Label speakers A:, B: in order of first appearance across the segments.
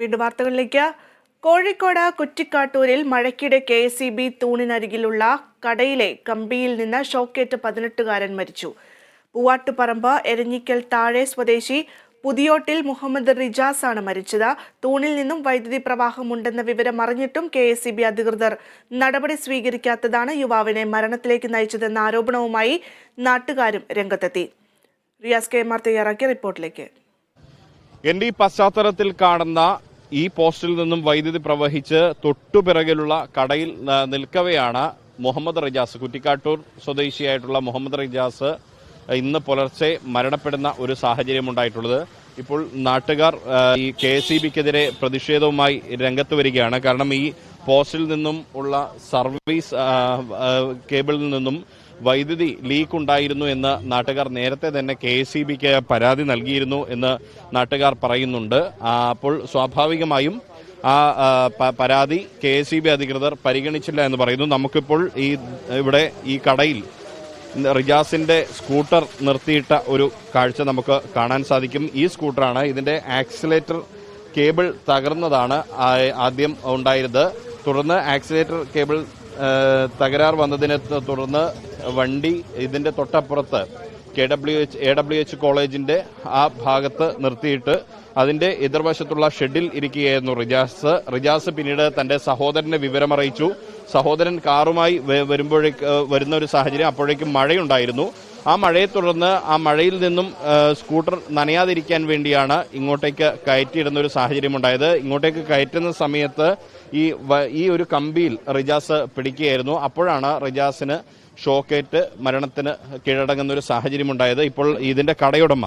A: വീണ്ടും വാർത്തകളിലേക്ക്. കോഴിക്കോട് കുറ്റിക്കാട്ടൂരിൽ മഴയ്ക്കിടെ കെ എസ് ഇ ബി തൂണിനരികിലുള്ള കടയിലെ കമ്പിയിൽ നിന്ന് ഷോക്കേറ്റ് പതിനെട്ടുകാരൻ മരിച്ചു. പൂവാട്ടുപറമ്പ് എരഞ്ഞിക്കൽ താഴെ സ്വദേശി പുതിയോട്ടിൽ മുഹമ്മദ് റിജാസ് ആണ് മരിച്ചത്. തൂണിൽ നിന്നും വൈദ്യുതി പ്രവാഹമുണ്ടെന്ന വിവരം അറിഞ്ഞിട്ടും കെ എസ് ഇ ബി അധികൃതർ നടപടി സ്വീകരിക്കാത്തതാണ് യുവാവിനെ മരണത്തിലേക്ക് നയിച്ചതെന്ന ആരോപണവുമായി നാട്ടുകാരും രംഗത്തെത്തി. റിയാസ് കെ. ആർ. തയ്യാറാക്കിയ റിപ്പോർട്ടിലേക്ക്.
B: എന്റെ ഈ പശ്ചാത്തലത്തിൽ കാണുന്ന ഈ പോസ്റ്റിൽ നിന്നും വൈദ്യുതി പ്രവഹിച്ച് തൊട്ടുപിറകിലുള്ള കടയിൽ നിൽക്കവെയാണ് മുഹമ്മദ് റിജാസ്. കുറ്റിക്കാട്ടൂർ സ്വദേശിയായിട്ടുള്ള മുഹമ്മദ് റിജാസ് ഇന്ന് പുലർച്ചെ മരണപ്പെടുന്ന ഒരു സാഹചര്യം ഉണ്ടായിട്ടുള്ളത്. ഇപ്പോൾ നാട്ടുകാർ ഈ കെ എസ് ഇ ബിക്കെതിരെ പ്രതിഷേധവുമായി രംഗത്ത് വരികയാണ്. കാരണം ഈ പോസ്റ്റിൽ നിന്നും ഉള്ള സർവീസ് കേബിളിൽ നിന്നും വൈദ്യുതി ലീക്ക് ഉണ്ടായിരുന്നു എന്ന് നാട്ടുകാർ നേരത്തെ തന്നെ കെ എസ് പരാതി നൽകിയിരുന്നു എന്ന് നാട്ടുകാർ പറയുന്നുണ്ട്. അപ്പോൾ സ്വാഭാവികമായും ആ പരാതി കെ എസ് ഇ ബി അധികൃതർ പരിഗണിച്ചില്ല എന്ന് പറയുന്നു. നമുക്കിപ്പോൾ ഈ ഇവിടെ ഈ കടയിൽ റിജാസിന്റെ സ്കൂട്ടർ നിർത്തിയിട്ട ഒരു കാഴ്ച നമുക്ക് കാണാൻ സാധിക്കും. ഈ സ്കൂട്ടറാണ് ഇതിന്റെ ആക്സിലേറ്റർ കേബിൾ തകർന്നതാണ് ആദ്യം ഉണ്ടായിരുന്നത്. തുടർന്ന് ആക്സിലേറ്റർ കേബിൾ തകരാർ വന്നതിനെ തുടർന്ന് വണ്ടി ഇതിന്റെ തൊട്ടപ്പുറത്ത് K W H A W H കോളേജിന്റെ ആ ഭാഗത്ത് നിർത്തിയിട്ട് അതിന്റെ എതിർവശത്തുള്ള ഷെഡിൽ ഇരിക്കുകയായിരുന്നു റിജാസ്. റിജാസ് പിന്നീട് തന്റെ സഹോദരനെ വിവരമറിയിച്ചു സഹോദരൻ കാറുമായി വരുമ്പോഴേക്ക് വരുന്ന ഒരു സാഹചര്യം അപ്പോഴേക്കും മഴയുണ്ടായിരുന്നു. ആ മഴയെ തുടർന്ന് ആ മഴയിൽ നിന്നും സ്കൂട്ടർ നനയാതിരിക്കാൻ വേണ്ടിയാണ് ഇങ്ങോട്ടേക്ക് കയറ്റിയിടുന്ന ഒരു സാഹചര്യം ഉണ്ടായത് ഇങ്ങോട്ടേക്ക് കയറ്റുന്ന സമയത്ത് ഈ ഈ ഒരു കമ്പിയിൽ റിജാസ് പിടിക്കുകയായിരുന്നു. അപ്പോഴാണ് റിജാസിന് ഷോക്കേറ്റ് മരണത്തിന് കീഴടങ്ങുന്ന ഒരു സാഹചര്യം ഉണ്ടായത് ഇപ്പോൾ ഇതിന്റെ കടയുടമ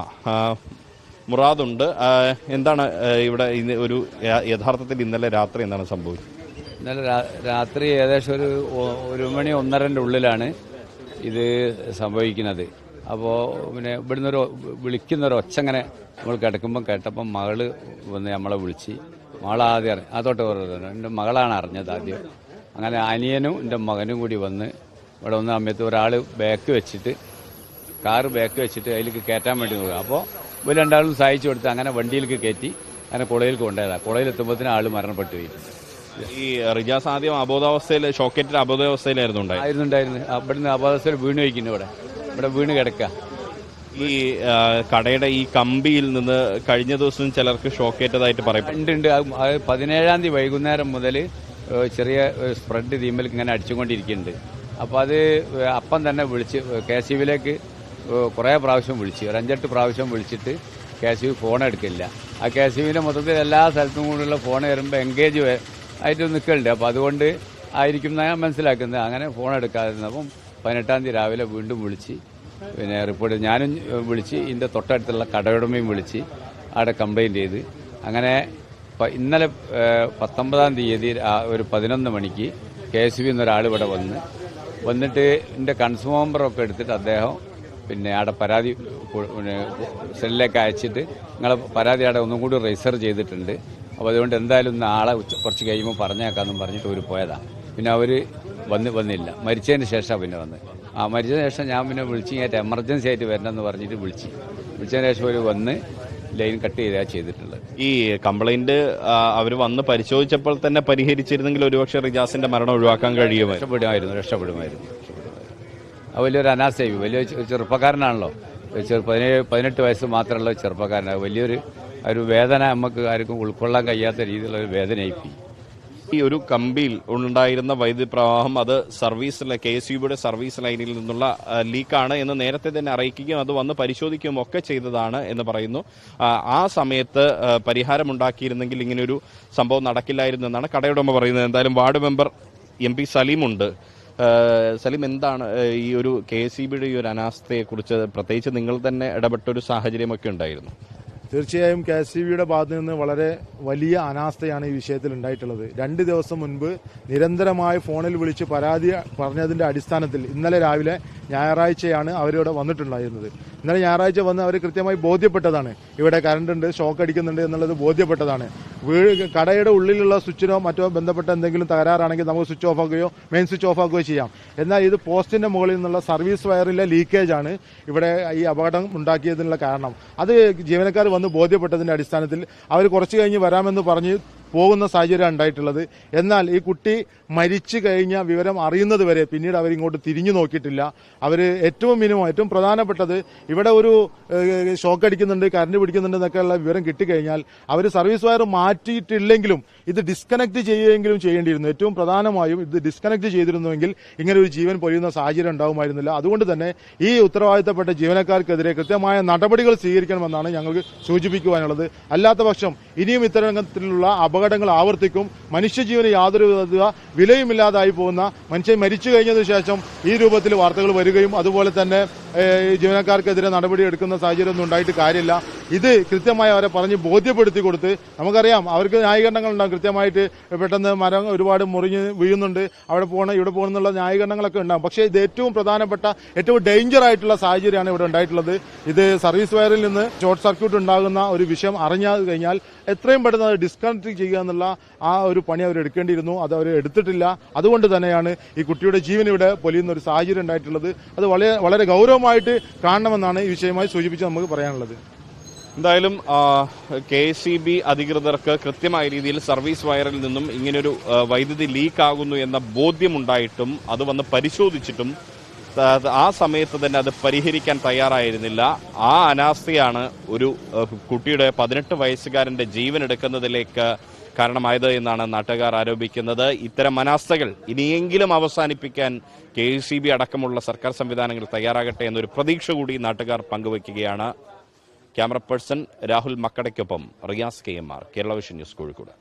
B: മുറാദുണ്ട്. എന്താണ് ഇവിടെ ഒരു യഥാർത്ഥത്തിൽ ഇന്നലെ രാത്രി എന്താണ് സംഭവിച്ചത്?
C: ഇന്നലെ രാത്രി ഏകദേശം ഒരു ഒരു മണി ഒന്നരന്റെ ഉള്ളിലാണ് ഇത് സംഭവിക്കുന്നത്. അപ്പോൾ പിന്നെ ഇവിടുന്ന് ഒരു വിളിക്കുന്ന ഒരു ഒച്ച അങ്ങനെ നമ്മൾ കിടക്കുമ്പം കേട്ടപ്പം മകൾ വന്ന് നമ്മളെ വിളിച്ച് മകളാദ്യം അറിഞ്ഞു അതോട്ട് പറഞ്ഞു. എന്റെ മകളാണ് അറിഞ്ഞത് ആദ്യം. അങ്ങനെ അനിയനും എന്റെ മകനും കൂടി വന്ന് ഇവിടെ വന്ന സമയത്ത് ഒരാൾ ബാക്ക് വെച്ചിട്ട് കാറ് ബാക്ക് വെച്ചിട്ട് അതിലേക്ക് കയറ്റാൻ വേണ്ടി നോക്കുക. അപ്പോൾ ഇവർ രണ്ടാളും സഹായിച്ചു കൊടുത്ത് അങ്ങനെ വണ്ടിയിലേക്ക് കയറ്റി അങ്ങനെ കുളയിലേക്ക് കൊണ്ടുപോയതാണ് കുളയിൽ എത്തുമ്പോഴത്തേന് ആൾ മരണപ്പെട്ടു. പോയി
B: ഈ റിജാസ് ആദ്യം അബോധാവസ്ഥയിൽ ഷോക്കേറ്റ് അബോധാവസ്ഥയിലായിരുന്നു
C: ആയിരുന്നു ഉണ്ടായിരുന്നു അവിടുന്ന് അബോധാവസ്ഥയിൽ വീണ് വയ്ക്കുന്നു ഇവിടെ. ഇവിടെ വീണ് കിടക്കുക.
B: ഈ കടയുടെ ഈ കമ്പിയിൽ നിന്ന് കഴിഞ്ഞ ദിവസം ചിലർക്ക് ഷോക്കേറ്റതായിട്ട് പറയും
C: ഉണ്ട് ഉണ്ട് അത് അത് പതിനേഴാം തീയതി വൈകുന്നേരം മുതൽ ചെറിയ സ്പ്രെഡ് തീമൽ ഇങ്ങനെ അടിച്ചുകൊണ്ടിരിക്കുന്നുണ്ട്. അപ്പോൾ അത് അപ്പം തന്നെ വിളിച്ച് കെ സി ബിയിലേക്ക് കുറേ പ്രാവശ്യം വിളിച്ച് ഒരു അഞ്ചെട്ട് പ്രാവശ്യം വിളിച്ചിട്ട് കെ സി ബി ഫോൺ എടുക്കില്ല. ആ കെ സി ബിന്റെ മൊത്തത്തിൽ എല്ലാ സ്ഥലത്തും കൂടിയുള്ള ഫോൺ വരുമ്പോൾ എൻഗേജ് ആയിട്ട് നിൽക്കലുണ്ട് അപ്പോൾ അതുകൊണ്ട് ആയിരിക്കും ഞാൻ മനസ്സിലാക്കുന്നത്. അങ്ങനെ ഫോൺ എടുക്കാതിരുന്നപ്പം പതിനെട്ടാം തീയതി രാവിലെ വീണ്ടും വിളിച്ച് പിന്നെ റിപ്പോർട്ട് ഞാനും വിളിച്ച് ഇതിന്റെ തൊട്ടടുത്തുള്ള കടയുടമയും വിളിച്ച് അവിടെ കംപ്ലൈന്റ് ചെയ്ത്. അങ്ങനെ ഇന്നലെ പത്തൊമ്പതാം തീയതി ഒരു പതിനൊന്ന് മണിക്ക് കെ എസ് ബി എന്നൊരാൾ ഇവിടെ വന്ന് വന്നിട്ട് എന്റെ കൺസ്യൂമറൊക്കെ എടുത്തിട്ട് അദ്ദേഹം പിന്നെ അവിടെ പരാതി സെല്ലിലേക്ക് അയച്ചിട്ട് നിങ്ങളെ പരാതി അവിടെ ഒന്നും കൂടി രജിസ്റ്റർ ചെയ്തിട്ടുണ്ട്. അപ്പോൾ അതുകൊണ്ട് എന്തായാലും നാളെ ഉച്ച കുറച്ച് കഴിയുമ്പോൾ പറഞ്ഞേക്കാമെന്നും പറഞ്ഞിട്ട് അവർ പോയതാണ് പിന്നെ അവർ വന്ന് വന്നില്ല. മരിച്ചതിന് ശേഷം പിന്നെ വന്ന്. ആ മരിച്ചതിന് ശേഷം ഞാൻ പിന്നെ വിളിച്ച് ഇങ്ങോട്ട് എമർജൻസി ആയിട്ട് വരണമെന്ന് പറഞ്ഞിട്ട് വിളിച്ച്. വിളിച്ചതിന് ശേഷം അവർ വന്ന് ലൈൻ കട്ട് ചെയ്താ ചെയ്തിട്ടുള്ളത്.
B: ഈ കംപ്ലൈന്റ് അവർ വന്ന് പരിശോധിച്ചപ്പോൾ തന്നെ പരിഹരിച്ചിരുന്നെങ്കിൽ ഒരുപക്ഷെ റിജാസിന്റെ മരണം ഒഴിവാക്കാൻ കഴിയുമായിരുന്നു.
C: രക്ഷപ്പെടുമായിരുന്നു രക്ഷപ്പെടുമായിരുന്നു അത് വലിയൊരു അനാസേവി വലിയൊരു ചെറുപ്പക്കാരനാണല്ലോ. ചെറു പതിനേഴ് പതിനെട്ട് വയസ്സ് മാത്രമുള്ള ചെറുപ്പക്കാരനാണ്. വലിയൊരു ഒരു വേദന നമുക്ക് ആർക്കും ഉൾക്കൊള്ളാൻ കഴിയാത്ത രീതിയിലുള്ള ഒരു വേദനയായിപ്പോയി
B: ഈ ഒരു കമ്പിയിൽ ഉണ്ടായിരുന്ന വൈദ്യുതി പ്രവാഹം അത് സർവീസ് കെ എസ് യുബിയുടെ സർവീസ് ലൈനിൽ നിന്നുള്ള ലീക്കാണ് എന്ന് നേരത്തെ തന്നെ അറിയിക്കുകയും അത് വന്ന് പരിശോധിക്കുകയും ഒക്കെ ചെയ്തതാണ് എന്ന് പറയുന്നു. ആ, സമയത്ത് പരിഹാരമുണ്ടാക്കിയിരുന്നെങ്കിൽ ഇങ്ങനെയൊരു സംഭവം നടക്കില്ലായിരുന്നു എന്നാണ് കടയുടമ പറയുന്നത്. എന്തായാലും വാർഡ് മെമ്പർ എം പി സലീമുണ്ട്. സലീം എന്താണ് ഈ ഒരു കെ എസ് ഈ ഒരു അനാസ്ഥയെക്കുറിച്ച് പ്രത്യേകിച്ച് നിങ്ങൾ തന്നെ ഇടപെട്ട ഒരു സാഹചര്യമൊക്കെ ഉണ്ടായിരുന്നു?
D: തീർച്ചയായും കെ എസ് ബിയുടെ ഭാഗത്തു നിന്ന് വളരെ വലിയ അനാസ്ഥയാണ് ഈ വിഷയത്തിൽ ഉണ്ടായിട്ടുള്ളത്. രണ്ട് ദിവസം മുൻപ് നിരന്തരമായി ഫോണിൽ വിളിച്ച് പരാതി പറഞ്ഞതിന്റെ അടിസ്ഥാനത്തിൽ ഇന്നലെ രാവിലെ ഞായറാഴ്ചയാണ് അവരിവിടെ വന്നിട്ടുണ്ടായിരുന്നത്. ഇന്നലെ ഞായറാഴ്ച വന്ന് അവർ കൃത്യമായി ബോധ്യപ്പെട്ടതാണ്. ഇവിടെ കറണ്ട് ഉണ്ട് ഷോക്ക് അടിക്കുന്നുണ്ട് എന്നുള്ളത് ബോധ്യപ്പെട്ടതാണ്. വീട് കടയുടെ ഉള്ളിലുള്ള സ്വിച്ചിനോ മറ്റോ ബന്ധപ്പെട്ട എന്തെങ്കിലും തകരാറാണെങ്കിൽ നമുക്ക് സ്വിച്ച് ഓഫ് ആക്കുകയോ മെയിൻ സ്വിച്ച് ഓഫ് ആക്കുകയോ ചെയ്യാം. എന്നാൽ ഇത് പോസ്റ്റിന്റെ മുകളിൽ നിന്നുള്ള സർവീസ് വയറിലെ ലീക്കേജാണ് ഇവിടെ ഈ അപകടം ഉണ്ടാക്കിയതിനുള്ള കാരണം. അത് ജീവനക്കാർ വന്ന് ബോധ്യപ്പെട്ടതിന്റെ അടിസ്ഥാനത്തിൽ അവർ കുറച്ച് കഴിഞ്ഞ് വരാമെന്ന് പറഞ്ഞ് പോകുന്ന സാഹചര്യം ഉണ്ടായിട്ടുള്ളത്. എന്നാൽ ഈ കുട്ടി മരിച്ചു കഴിഞ്ഞ വിവരം അറിയുന്നത് വരെ പിന്നീട് അവരിങ്ങോട്ട് തിരിഞ്ഞു നോക്കിയിട്ടില്ല. അവർ ഏറ്റവും മിനിമം ഏറ്റവും പ്രധാനപ്പെട്ടത് ഇവിടെ ഒരു ഷോക്ക് അടിക്കുന്നുണ്ട് കറണ്ട് പിടിക്കുന്നുണ്ട് എന്നൊക്കെയുള്ള വിവരം കിട്ടിക്കഴിഞ്ഞാൽ അവർ സർവീസ് വയർ മാറ്റിയിട്ടില്ലെങ്കിലും ഇത് ഡിസ്കണക്ട് ചെയ്യുകയെങ്കിലും ചെയ്യേണ്ടിയിരുന്നു. ഏറ്റവും പ്രധാനമായും ഇത് ഡിസ്കണക്ട് ചെയ്തിരുന്നുവെങ്കിൽ ഇങ്ങനെ ഒരു ജീവൻ പൊഴിയുന്ന സാഹചര്യം ഉണ്ടാവുമായിരുന്നില്ല. അതുകൊണ്ട് തന്നെ ഈ ഉത്തരവാദിത്തപ്പെട്ട ജീവനക്കാർക്കെതിരെ കൃത്യമായ നടപടികൾ സ്വീകരിക്കണമെന്നാണ് ഞങ്ങൾക്ക് സൂചിപ്പിക്കുവാനുള്ളത്. അല്ലാത്ത പക്ഷം ഇനിയും ഇത്തരത്തിലുള്ള അപകടങ്ങൾ ആവർത്തിക്കും. മനുഷ്യജീവന് യാതൊരു വിധ വിലയുമില്ലാതായി പോകുന്ന മനുഷ്യൻ മരിച്ചു കഴിഞ്ഞതിന് ശേഷം ഈ രൂപത്തിൽ വാർത്തകൾ വരികയും അതുപോലെ തന്നെ ജീവനക്കാർക്കെതിരെ നടപടി എടുക്കുന്ന സാഹചര്യം ഉണ്ടായിട്ട് കാര്യമില്ല. ഇത് കൃത്യമായി അവരെ പറഞ്ഞ് ബോധ്യപ്പെടുത്തി കൊടുത്ത് നമുക്കറിയാം അവർക്ക് ന്യായീകരണങ്ങൾ ഉണ്ടാകും കൃത്യമായിട്ട് പെട്ടെന്ന് മരം ഒരുപാട് മുറിഞ്ഞ് വീഴുന്നുണ്ട് അവിടെ പോകണം ഇവിടെ പോകണം എന്നുള്ള ന്യായീകരണങ്ങളൊക്കെ ഉണ്ടാകും. പക്ഷേ ഇത് ഏറ്റവും പ്രധാനപ്പെട്ട ഏറ്റവും ഡേഞ്ചർ ആയിട്ടുള്ള സാഹചര്യമാണ് ഇവിടെ ഉണ്ടായിട്ടുള്ളത്. ഇത് സർവീസ് വയറിൽ നിന്ന് ഷോർട്ട് സർക്യൂട്ട് ഉണ്ടാകുന്ന ഒരു വിഷയം അറിഞ്ഞാൽ കഴിഞ്ഞാൽ എത്രയും പെട്ടെന്ന് അത് ഡിസ്കണക്ട് ചെയ്യുക എന്നുള്ള ആ ഒരു പണി അവർ എടുക്കേണ്ടിയിരുന്നു അത് അവർ എടുത്തിട്ടില്ല. അതുകൊണ്ട് തന്നെയാണ് ഈ കുട്ടിയുടെ ജീവൻ ഇവിടെ പൊലിയുന്ന ഒരു സാഹചര്യം ഉണ്ടായിട്ടുള്ളത്. അത് വളരെ വളരെ ഗൗരവമായിട്ട് കാണണമെന്നാണ് ഈ വിഷയമായി സൂചിപ്പിച്ച് നമുക്ക് പറയാനുള്ളത്.
B: എന്തായാലും കെ സി ബി അധികൃതർക്ക് കൃത്യമായ രീതിയിൽ സർവീസ് വയറിൽ നിന്നും ഇങ്ങനൊരു വൈദ്യുതി ലീക്ക് ആകുന്നു എന്ന ബോധ്യമുണ്ടായിട്ടും അത് വന്ന് പരിശോധിച്ചിട്ടും ആ സമയത്ത് തന്നെ അത് പരിഹരിക്കാൻ തയ്യാറായിരുന്നില്ല. ആ അനാസ്ഥയാണ് ഒരു കുട്ടിയുടെ പതിനെട്ട് വയസ്സുകാരന്റെ ജീവൻ എടുക്കുന്നതിലേക്ക് കാരണമായത് എന്നാണ് നാട്ടുകാർ ആരോപിക്കുന്നത്. ഇത്തരം അനാസ്ഥകൾ ഇനിയെങ്കിലും അവസാനിപ്പിക്കാൻ കെ സി ബി അടക്കമുള്ള സർക്കാർ സംവിധാനങ്ങൾ തയ്യാറാകട്ടെ എന്നൊരു പ്രതീക്ഷ കൂടി നാട്ടുകാർ പങ്കുവയ്ക്കുകയാണ്. Camera person Rahul മക്കടയ്ക്കൊപ്പം Riyas K M R Kerala vision news Kozhikode.